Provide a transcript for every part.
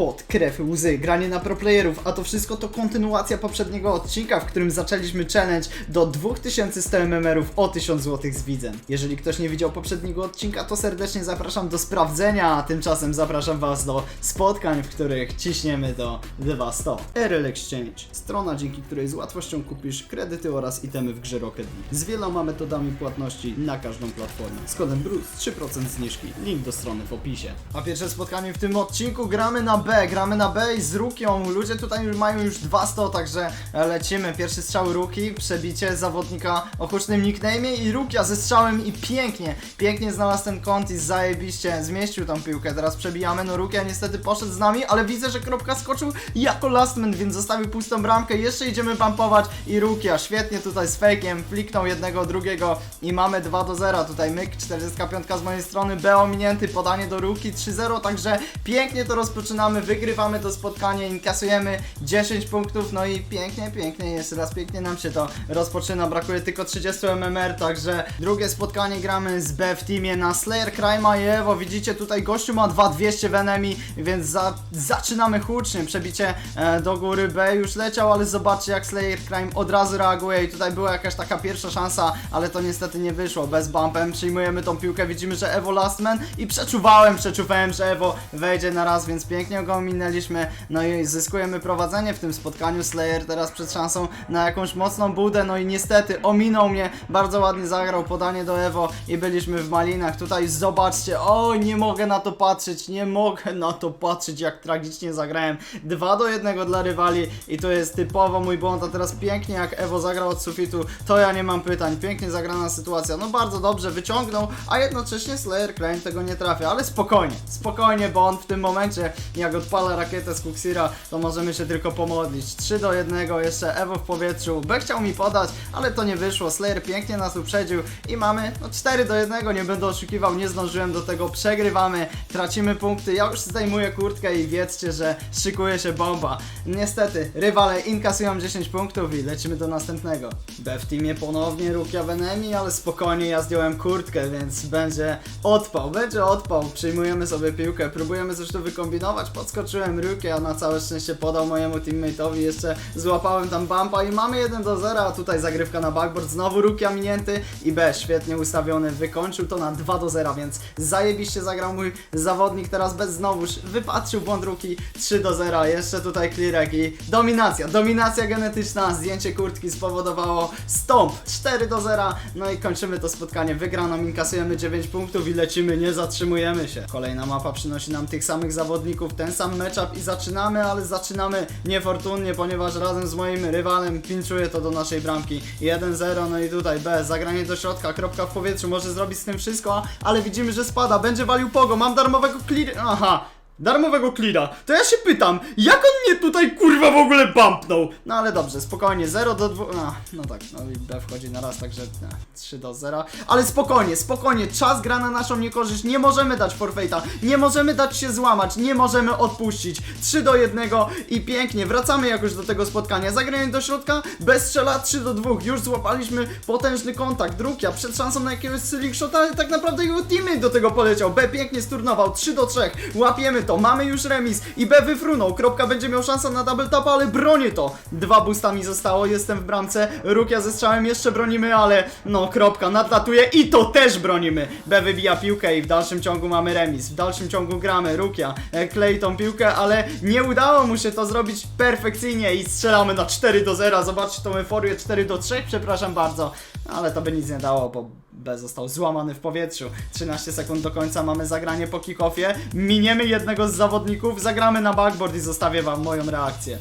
pot, krew, łzy, granie na proplayerów, a to wszystko to kontynuacja poprzedniego odcinka, w którym zaczęliśmy challenge do 2100 MMR-ów o 1000 zł z widzem. Jeżeli ktoś nie widział poprzedniego odcinka, to serdecznie zapraszam do sprawdzenia, a tymczasem zapraszam Was do spotkań, w których ciśniemy do 200. RL Exchange, strona dzięki której z łatwością kupisz kredyty oraz itemy w grze Rocket League. Z wieloma metodami płatności na każdą platformę. Z kodem BRUCE 3% zniżki. Link do strony w opisie. A pierwsze spotkanie w tym odcinku gramy na B. Gramy na B i z Rukią. Ludzie tutaj już mają już 200, także lecimy. Pierwszy strzał Ruki, przebicie zawodnika o hucznym nickname'ie i Rukia ze strzałem i pięknie, pięknie znalazł ten kąt i zajebiście zmieścił tą piłkę. Teraz przebijamy, no Rukia niestety poszedł z nami, ale widzę, że Kropka skoczył jako lastman, więc zostawił pustą bramkę. Jeszcze idziemy bumpować i Rukia świetnie tutaj z fejkiem, fliknął jednego, drugiego i mamy 2 do 0. Tutaj myk, 45 z mojej strony, B ominięty, podanie do Ruki 3-0, także pięknie to rozpoczynamy, wygrywamy to spotkanie, inkasujemy 10 punktów, no i pięknie, pięknie, jeszcze raz pięknie nam się to rozpoczyna, brakuje tylko 30 MMR, także drugie spotkanie gramy z B w teamie na Slayer, Crime i Evo, widzicie tutaj gościu ma 2200 w enemy, więc za, zaczynamy hucznie, przebicie e, do góry B już leciał, ale zobaczcie jak Slayer Crime od razu reaguje i tutaj była jakaś taka pierwsza szansa, ale to niestety nie wyszło, bez bumpem przyjmujemy tą piłkę, widzimy, że Evo lastman i przeczuwałem, przeczuwałem, że Evo wejdzie na raz, więc pięknie go minęliśmy, no i zyskujemy prowadzenie w tym spotkaniu, Slayer teraz przed szansą na jakąś mocną budę, no i niestety ominął mnie, bardzo ładnie zagrał podanie do Evo i byliśmy w malinach, tutaj zobaczcie, o nie mogę na to patrzeć, nie mogę na to patrzeć, jak tragicznie zagrałem, 2 do 1 dla rywali i to jest typowo mój błąd, a teraz pięknie jak Evo zagrał od sufitu, to ja nie mam pytań, pięknie zagrana sytuacja, no bardzo dobrze wyciągnął, a jednocześnie Slayer Crane tego nie trafia, ale spokojnie, spokojnie, bo on w tym momencie, jak odpala rakietę z Kuksira, to możemy się tylko pomodlić, 3 do 1, jeszcze Evo w powietrzu, B chciał mi podać, ale to nie wyszło, Slayer pięknie nas uprzedził i mamy, no 4 do 1, nie będę oszukiwał, nie zdążyłem do tego, przegrywamy, tracimy punkty, ja już zdejmuję kurtkę i wiedzcie, że szykuje się bomba. Niestety, rywale inkasują 10 punktów i lecimy do następnego. B w teamie ponownie Rukia Venemi, ale spokojnie, ja zdjąłem kurtkę, więc będzie odpał, będzie odpał. Przyjmujemy sobie piłkę, próbujemy coś tu wykombinować, podskoczyłem Rukia, a na całe szczęście podał mojemu teammate'owi, jeszcze złapałem tam bumpa i mamy 1 do 0, a tutaj zagrywka na backboard, znowu Rukia minięty i B świetnie ustawiony, wykończył to na 2 do 0, więc zajebiście zagrał mój zawodnik, teraz bez znowuż wypatrzył błąd Ruki, 3 do 0, jeszcze tutaj clearek i dominacja, dominacja genetyczna, zdjęcie kurtki spowodowało stąp, 4 do 0, no i kończymy to spotkanie wygraną, inkasujemy 9 punktów i lecimy, nie zatrzymujemy się. Kolejna mapa przynosi nam tych samych zawodników, ten sam matchup i zaczynamy, ale zaczynamy niefortunnie, ponieważ razem z moim rywalem pinczuje to do naszej bramki. 1-0, no i tutaj B, zagranie do środka, kropka w powietrzu, może zrobić z tym wszystko, ale widzimy, że spada, będzie walił pogo, mam darmowego clear... Aha, darmowego cleara. To ja się pytam, jak on mnie tutaj kurwa w ogóle bumpnął? No ale dobrze, spokojnie, 0 do 2. No, no tak, no i B wchodzi na raz, także no, 3 do 0. Ale spokojnie, spokojnie, czas gra na naszą niekorzyść. Nie możemy dać forfeita, nie możemy dać się złamać, nie możemy odpuścić. 3 do 1 i pięknie, wracamy jakoś do tego spotkania. Zagranie do środka, bez strzela 3 do 2. Już złapaliśmy potężny kontakt. Drugia przed szansą na jakiegoś ceiling shota, ale tak naprawdę jego teammate do tego poleciał. B pięknie sturnował, 3 do 3. Łapiemy to, mamy już remis i B wyfrunął. Kropka będzie miał szansę na double tap, ale bronię to. Dwa busta mi zostało, jestem w bramce. Rukia ze strzałem jeszcze bronimy, ale no kropka nadlatuje i to też bronimy. B wybija piłkę i w dalszym ciągu mamy remis. W dalszym ciągu gramy. Rukia e, klei tą piłkę, ale nie udało mu się to zrobić perfekcyjnie i strzelamy na 4 do 0. Zobaczcie tą euforię 4 do 3, przepraszam bardzo. Ale to by nic nie dało, bo B został złamany w powietrzu. 13 sekund do końca mamy zagranie po kickoffie. Miniemy jednego z zawodników, zagramy na backboard i zostawię wam moją reakcję.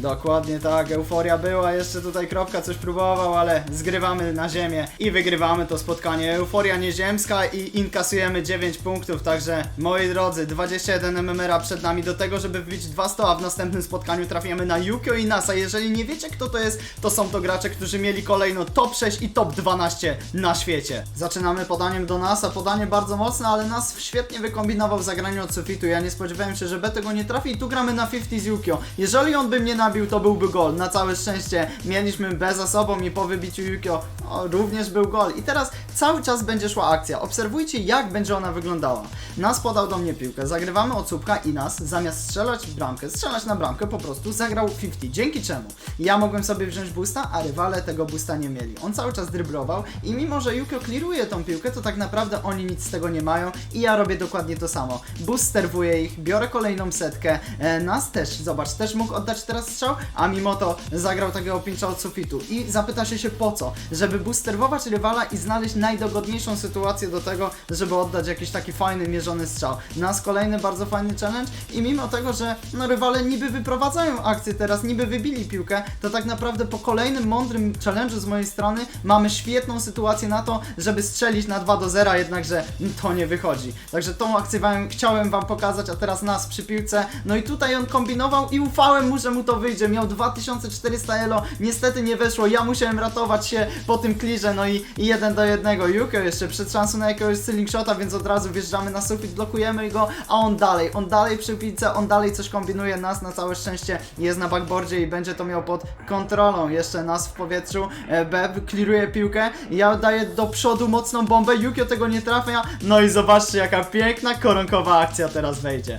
Dokładnie tak, euforia była, jeszcze tutaj kropka coś próbował, ale zgrywamy na ziemię i wygrywamy to spotkanie. Euforia nieziemska i inkasujemy 9 punktów, także moi drodzy, 21 MMR przed nami do tego, żeby wbić 200, a w następnym spotkaniu trafiamy na Yukio i Nasa. Jeżeli nie wiecie kto to jest, to są to gracze, którzy mieli kolejno top 6 i top 12 na świecie. Zaczynamy podaniem do Nasa, podanie bardzo mocne, ale Nas świetnie wykombinował w zagraniu od sufitu. Ja nie spodziewałem się, że B tego nie trafi i tu gramy na 50 z Yukio. Jeżeli on by mnie nabił nabił, to byłby gol. Na całe szczęście mieliśmy B za sobą i po wybiciu Yukio również był gol. I teraz cały czas będzie szła akcja. Obserwujcie, jak będzie ona wyglądała. Nas podał do mnie piłkę, zagrywamy od słupka i nas, zamiast strzelać w bramkę, strzelać na bramkę, po prostu zagrał 50. Dzięki czemu ja mogłem sobie wziąć boosta, a rywale tego boosta nie mieli. On cały czas dryblował i mimo, że Yukio clearuje tą piłkę, to tak naprawdę oni nic z tego nie mają i ja robię dokładnie to samo. Boost sterwuje ich, biorę kolejną setkę, e, nas też, zobacz, też mógł oddać teraz strzał, a mimo to zagrał takiego pincza od sufitu. I zapyta się się po co? Żeby boosterwować rywala i znaleźć najdogodniejszą sytuację do tego, żeby oddać jakiś taki fajny, mierzony strzał. Nas kolejny bardzo fajny challenge i mimo tego, że no rywale niby wyprowadzają akcję teraz, niby wybili piłkę, to tak naprawdę po kolejnym mądrym challenge'u z mojej strony mamy świetną sytuację na to, żeby strzelić na 2 do 0, jednakże to nie wychodzi. Także tą akcję wam, chciałem wam pokazać, a teraz nas przy piłce. No i tutaj on kombinował i ufałem mu, że mu to wyjdzie. Miał 2400 elo, niestety nie weszło. Ja musiałem ratować się po tym clearze, no i, i jeden do jednego. Yukio jeszcze przed szansą na jakiegoś ceiling shota, więc od razu wjeżdżamy na sufit, blokujemy go, a on dalej, on dalej przy on dalej coś kombinuje. Nas na całe szczęście jest na backboardzie i będzie to miał pod kontrolą. Jeszcze nas w powietrzu, e, B clearuje piłkę, ja daję do przodu mocną bombę, Yukio tego nie trafia, no i zobaczcie jaka piękna koronkowa akcja teraz wejdzie.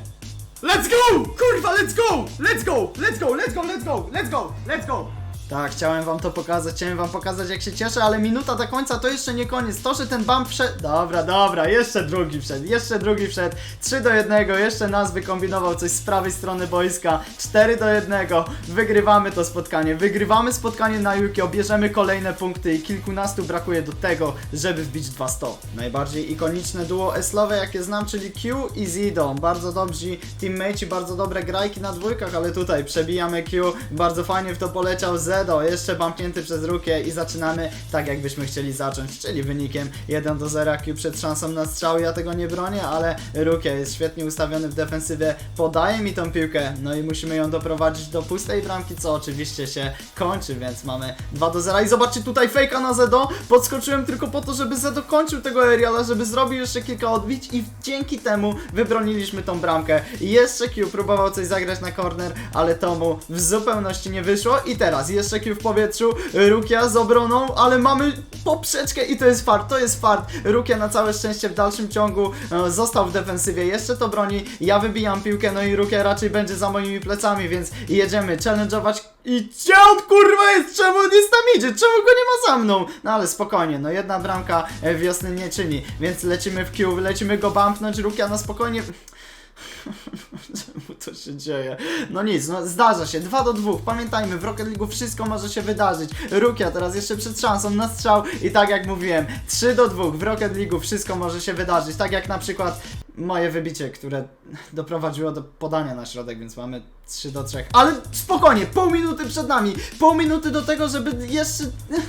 Let's go! Kurwa, let's go! Let's go! Let's go! Let's go! Let's go! Let's go! Let's go! Tak, chciałem wam to pokazać, chciałem wam pokazać jak się cieszę, ale minuta do końca to jeszcze nie koniec. To, że ten bump wszedł... Dobra, dobra, jeszcze drugi wszedł, jeszcze drugi wszedł. 3 do 1, jeszcze nas wykombinował coś z prawej strony boiska. 4 do 1, wygrywamy to spotkanie. Wygrywamy spotkanie na Yukio, bierzemy kolejne punkty i kilkunastu brakuje do tego, żeby wbić 200. Najbardziej ikoniczne duo eslowe jakie znam, czyli Q i Zido. Bardzo dobrzy teammates, bardzo dobre grajki na dwójkach, ale tutaj przebijamy Q, bardzo fajnie w to poleciał Zedo, jeszcze bumpnięty przez Rukię i zaczynamy tak jakbyśmy chcieli zacząć, czyli wynikiem 1 do 0 Q przed szansą na strzał, ja tego nie bronię, ale Rukia jest świetnie ustawiony w defensywie, podaje mi tą piłkę, no i musimy ją doprowadzić do pustej bramki, co oczywiście się kończy, więc mamy 2 do 0 i zobaczcie tutaj fejka na Zedo, podskoczyłem tylko po to, żeby Zedo kończył tego aeriala, żeby zrobił jeszcze kilka odbić i dzięki temu wybroniliśmy tą bramkę. I jeszcze Q próbował coś zagrać na corner, ale to mu w zupełności nie wyszło. I teraz jeszcze Q w powietrzu, Rukia z obroną, ale mamy poprzeczkę i to jest fart, to jest fart, Rukia na całe szczęście w dalszym ciągu e, został w defensywie, jeszcze to broni, ja wybijam piłkę, no i Rukia raczej będzie za moimi plecami, więc jedziemy challenge'ować i gdzie kurwa jest? Czemu on jest tam idzie? Czemu go nie ma za mną? No ale spokojnie, no jedna bramka e, wiosny nie czyni, więc lecimy w Q, lecimy go bumpnąć, Rukia na spokojnie... To się dzieje? No nic, no zdarza się. 2 do 2. Pamiętajmy, w Rocket League wszystko może się wydarzyć. Rukia teraz jeszcze przed szansą na strzał i tak jak mówiłem, 3 do 2. W Rocket League wszystko może się wydarzyć. Tak jak na przykład moje wybicie, które doprowadziło do podania na środek, więc mamy 3 do 3. Ale spokojnie, pół minuty przed nami. Pół minuty do tego, żeby jeszcze...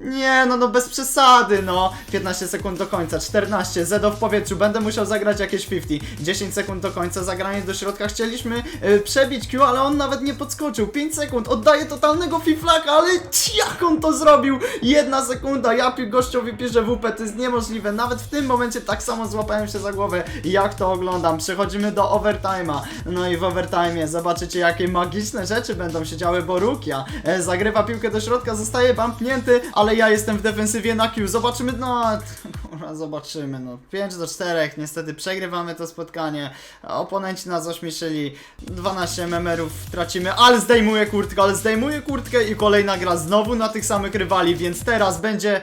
Nie, no no bez przesady, no. 15 sekund do końca, 14, Zedo w powietrzu, będę musiał zagrać jakieś 50. 10 sekund do końca, zagranie do środka, chcieliśmy y, przebić Q, ale on nawet nie podskoczył. 5 sekund, oddaje totalnego fiflaka, ale jak on to zrobił? Jedna sekunda, ja gościowi piszę WP, to jest niemożliwe. Nawet w tym momencie tak samo złapałem się za głowę, jak to oglądam. Przechodzimy do overtime'a. No i w overtime'ie zobaczycie, jakie magiczne rzeczy będą się działy, bo Rukia e, zagrywa piłkę do środka, zostaje bumpnięty, ale ja jestem w defensywie na Q. Zobaczymy, no, zobaczymy, no. 5 do 4, niestety przegrywamy to spotkanie. Oponenci nas ośmieszyli, 12 MMR-ów tracimy, ale zdejmuję kurtkę, ale zdejmuję kurtkę i kolejna gra znowu na tych samych rywali, więc teraz będzie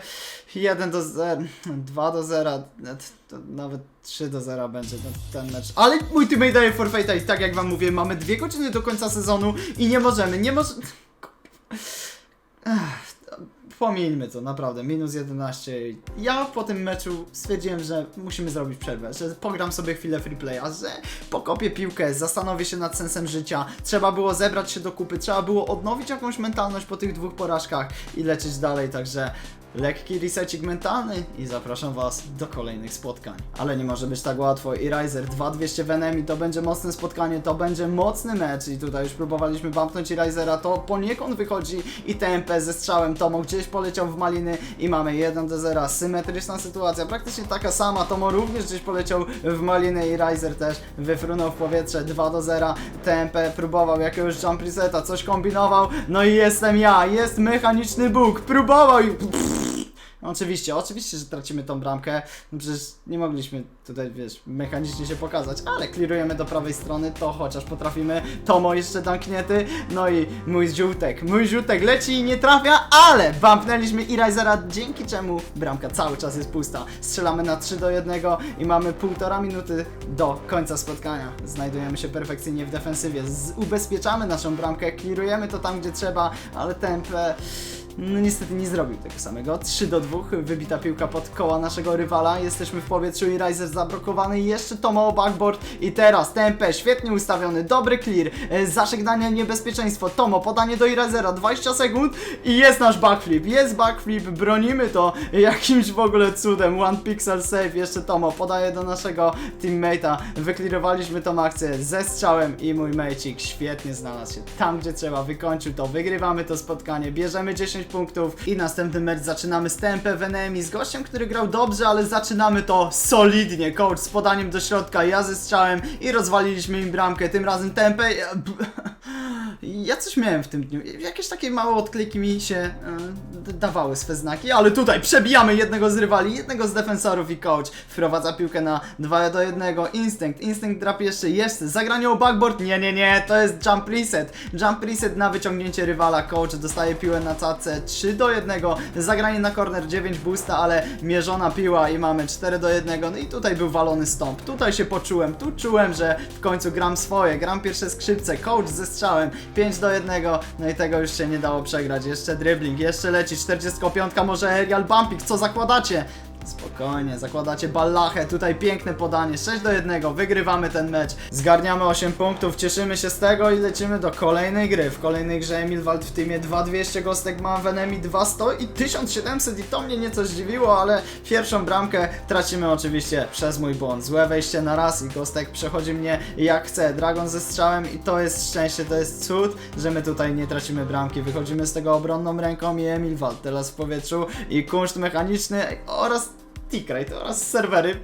1 do 0, 2 do 0, to nawet 3 do 0 będzie ten, mecz. Ale mój teammate daje forfeita i tak jak wam mówię, mamy dwie godziny do końca sezonu i nie możemy, nie możemy... Pomieńmy to, naprawdę, minus 11. Ja po tym meczu stwierdziłem, że musimy zrobić przerwę, że pogram sobie chwilę free playa, że pokopię piłkę, zastanowię się nad sensem życia. Trzeba było zebrać się do kupy, trzeba było odnowić jakąś mentalność po tych dwóch porażkach i lecieć dalej, także lekki resecik mentalny i zapraszam was do kolejnych spotkań. Ale nie może być tak łatwo i Riser 2200 w enemy to będzie mocne spotkanie, to będzie mocny mecz i tutaj już próbowaliśmy bumpnąć i Risera, to poniekąd wychodzi i TMP ze strzałem Tomo gdzieś poleciał w maliny i mamy 1 do 0. Symetryczna sytuacja, praktycznie taka sama. Tomo również gdzieś poleciał w maliny i Riser też wyfrunął w powietrze 2 do 0. TMP próbował jakiegoś jump reseta, coś kombinował. No i jestem ja, jest mechaniczny Bóg. Próbował i. Oczywiście, oczywiście, że tracimy tą bramkę. No przecież nie mogliśmy tutaj, wiesz, mechanicznie się pokazać, ale klirujemy do prawej strony, to chociaż potrafimy. Tomo jeszcze danknięty, no i mój ziółtek, mój ziółtek leci i nie trafia, ale bumpnęliśmy Irazera, dzięki czemu bramka cały czas jest pusta. Strzelamy na 3 do 1 i mamy półtora minuty do końca spotkania. Znajdujemy się perfekcyjnie w defensywie, Z ubezpieczamy naszą bramkę, klirujemy to tam, gdzie trzeba, ale tempę... No niestety nie zrobił tego samego. 3 do 2, wybita piłka pod koła naszego rywala. Jesteśmy w powietrzu i Riser zablokowany. Jeszcze Tomo backboard i teraz TMP świetnie ustawiony, dobry clear. E, Zażegnanie niebezpieczeństwo. Tomo podanie do Irazera 20 sekund i jest nasz backflip. Jest backflip, bronimy to jakimś w ogóle cudem. One pixel save, jeszcze Tomo podaje do naszego teammate'a. Wyklirowaliśmy tą akcję ze strzałem i mój mejcik świetnie znalazł się tam, gdzie trzeba. Wykończył to, wygrywamy to spotkanie, bierzemy 10 punktów i następny mecz zaczynamy z TMP w enemy, z gościem, który grał dobrze, ale zaczynamy to solidnie. Coach z podaniem do środka, ja ze strzałem i rozwaliliśmy im bramkę. Tym razem TMP... ja- coś miałem w tym dniu. Jakieś takie małe odkliki mi się d- dawały swe znaki, ale tutaj przebijamy jednego z rywali, jednego z defensorów i coach wprowadza piłkę na 2 do 1. Instynkt, instynkt drap jeszcze jest. Zagranie o backboard. Nie, nie, nie, to jest jump reset. Jump reset na wyciągnięcie rywala. Coach dostaje piłę na cace 3 do 1. Zagranie na corner 9 boosta, ale mierzona piła i mamy 4 do 1. No i tutaj był walony stąp. Tutaj się poczułem, tu czułem, że w końcu gram swoje. Gram pierwsze skrzypce. Coach ze strzałem 5 do 1. No i tego już się nie dało przegrać. Jeszcze dribbling, jeszcze leci 45. Może aerial bumping. Co zakładacie? Spokojnie, zakładacie ballachę, tutaj piękne podanie, 6 do 1, wygrywamy ten mecz, zgarniamy 8 punktów, cieszymy się z tego i lecimy do kolejnej gry. W kolejnej grze Emilwald w teamie 2200, Gostek ma w enemy 200 i 1700 i to mnie nieco zdziwiło, ale pierwszą bramkę tracimy oczywiście przez mój błąd. Złe wejście na raz i Gostek przechodzi mnie jak chce, Dragon ze strzałem i to jest szczęście, to jest cud, że my tutaj nie tracimy bramki. Wychodzimy z tego obronną ręką i Emilwald teraz w powietrzu i kunszt mechaniczny oraz T-Crate oraz serwery,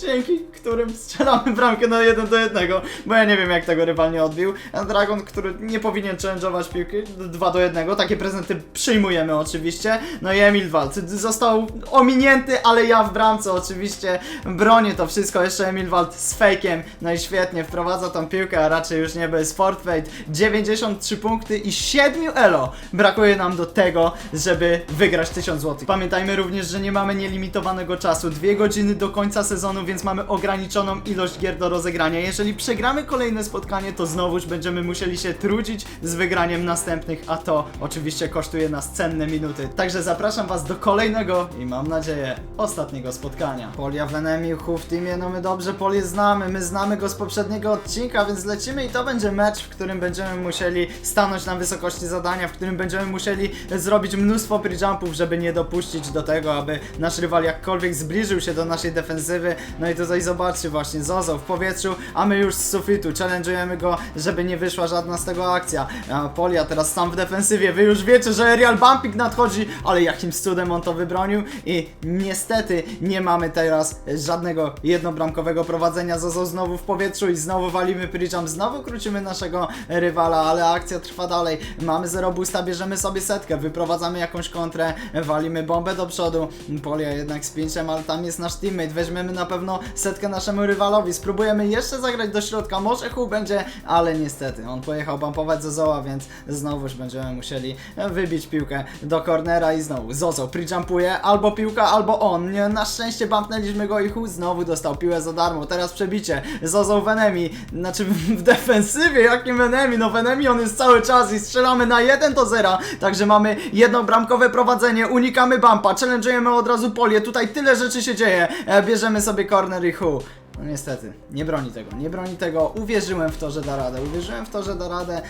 dzięki którym strzelamy bramkę na 1 do 1, bo ja nie wiem jak tego rywal nie odbił. Dragon, który nie powinien challenge'ować piłki 2 do 1, takie prezenty przyjmujemy oczywiście. No i Emil Wald został ominięty, ale ja w bramce oczywiście bronię to wszystko. Jeszcze Emil Wald z fejkiem, no i świetnie wprowadza tą piłkę, a raczej już nie bez Fortfate. 93 punkty i 7 elo brakuje nam do tego, żeby wygrać 1000 zł. Pamiętajmy również, że nie mamy nielimitowanego czasu, dwie godziny do końca sezonu, więc mamy ograniczoną ilość gier do rozegrania. Jeżeli przegramy kolejne spotkanie, to znowuż będziemy musieli się trudzić z wygraniem następnych, a to oczywiście kosztuje nas cenne minuty. Także zapraszam was do kolejnego i mam nadzieję ostatniego spotkania. Polia w enemy, w teamie, no my dobrze Polię znamy, my znamy go z poprzedniego odcinka, więc lecimy i to będzie mecz, w którym będziemy musieli stanąć na wysokości zadania, w którym będziemy musieli zrobić mnóstwo pre-jumpów, żeby nie dopuścić do tego, aby nasz rywal jakkolwiek zbliżył się do naszej defensywy. No i tutaj zobaczcie właśnie, Zozo w powietrzu, a my już z sufitu challenge'ujemy go, żeby nie wyszła żadna z tego akcja. A Polia teraz sam w defensywie, wy już wiecie, że aerial bumping nadchodzi, ale jakimś cudem on to wybronił i niestety nie mamy teraz żadnego jednobramkowego prowadzenia. Zozo znowu w powietrzu i znowu walimy pre-jump, znowu krócimy naszego rywala, ale akcja trwa dalej. Mamy zero boosta, bierzemy sobie setkę, wyprowadzamy jakąś kontrę, walimy bombę do przodu. Polia jednak z pięciem, ale tam jest nasz teammate. Weźmiemy na pewno setkę naszemu rywalowi. Spróbujemy jeszcze zagrać do środka. Może Hu będzie, ale niestety on pojechał bumpować Zozoła, więc znowuż będziemy musieli wybić piłkę do cornera i znowu Zozo pre-jumpuje albo piłka, albo on. Na szczęście bumpnęliśmy go i Hu znowu dostał piłę za darmo. Teraz przebicie. Zozo w enemy, znaczy w defensywie, jakim enemy? No w enemy on jest cały czas i strzelamy na 1 do 0. Także mamy jedno bramkowe prowadzenie, unikamy bumpa, challenge'ujemy od razu polię. Tutaj tyle rzeczy się dzieje. E, Bierzemy sobie corner i Hu. No niestety, nie broni tego, nie broni tego. Uwierzyłem w to, że da radę. Uwierzyłem w to, że da radę.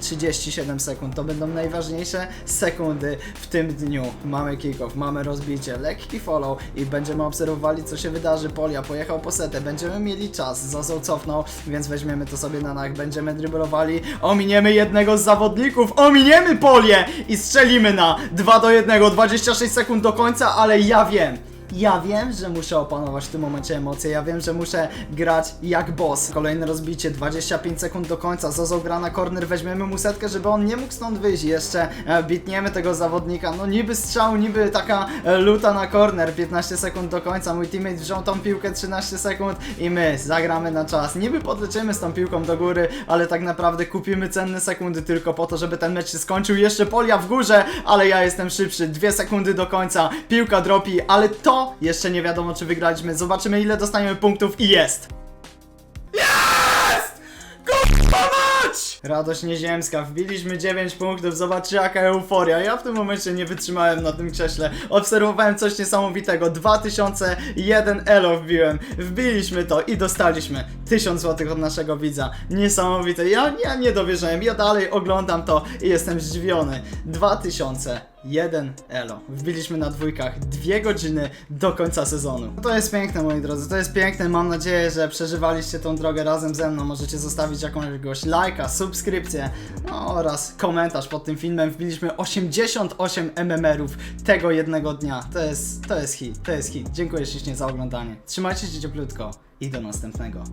37 sekund to będą najważniejsze sekundy w tym dniu. Mamy kick-off, mamy rozbicie, lekki follow i będziemy obserwowali, co się wydarzy. Polia pojechał po setę, będziemy mieli czas. Zozo cofnął, więc weźmiemy to sobie na nach. Będziemy dryblowali, ominiemy jednego z zawodników, ominiemy Polię i strzelimy na 2 do 1, 26 sekund do końca, ale ja wiem. Ja wiem, że muszę opanować w tym momencie emocje, ja wiem, że muszę grać jak boss. Kolejne rozbicie, 25 sekund do końca, Zozo gra na corner, weźmiemy mu setkę, żeby on nie mógł stąd wyjść. Jeszcze e, bitniemy tego zawodnika, no niby strzał, niby taka e, luta na corner, 15 sekund do końca, mój teammate wziął tą piłkę, 13 sekund i my zagramy na czas. Niby podlecimy z tą piłką do góry, ale tak naprawdę kupimy cenne sekundy tylko po to, żeby ten mecz się skończył. Jeszcze Polia w górze, ale ja jestem szybszy, 2 sekundy do końca, piłka dropi, ale to jeszcze nie wiadomo czy wygraliśmy. Zobaczymy ile dostaniemy punktów i jest! Pomać! Radość nieziemska, wbiliśmy 9 punktów, zobaczcie jaka euforia. Ja w tym momencie nie wytrzymałem na tym krześle. Obserwowałem coś niesamowitego. 2001 elo wbiłem. Wbiliśmy to i dostaliśmy 1000 zł od naszego widza. Niesamowite. Ja, ja nie dowierzałem. Ja dalej oglądam to i jestem zdziwiony. 2001 elo. Wbiliśmy na dwójkach dwie godziny do końca sezonu. To jest piękne moi drodzy, to jest piękne. Mam nadzieję, że przeżywaliście tą drogę razem ze mną. Możecie zostawić jakąś lajka, subskrypcję no, oraz komentarz pod tym filmem. Wbiliśmy 88 MMR-ów tego jednego dnia. To jest, to jest hit, to jest hit. Dziękuję ślicznie za oglądanie. Trzymajcie się cieplutko i do następnego.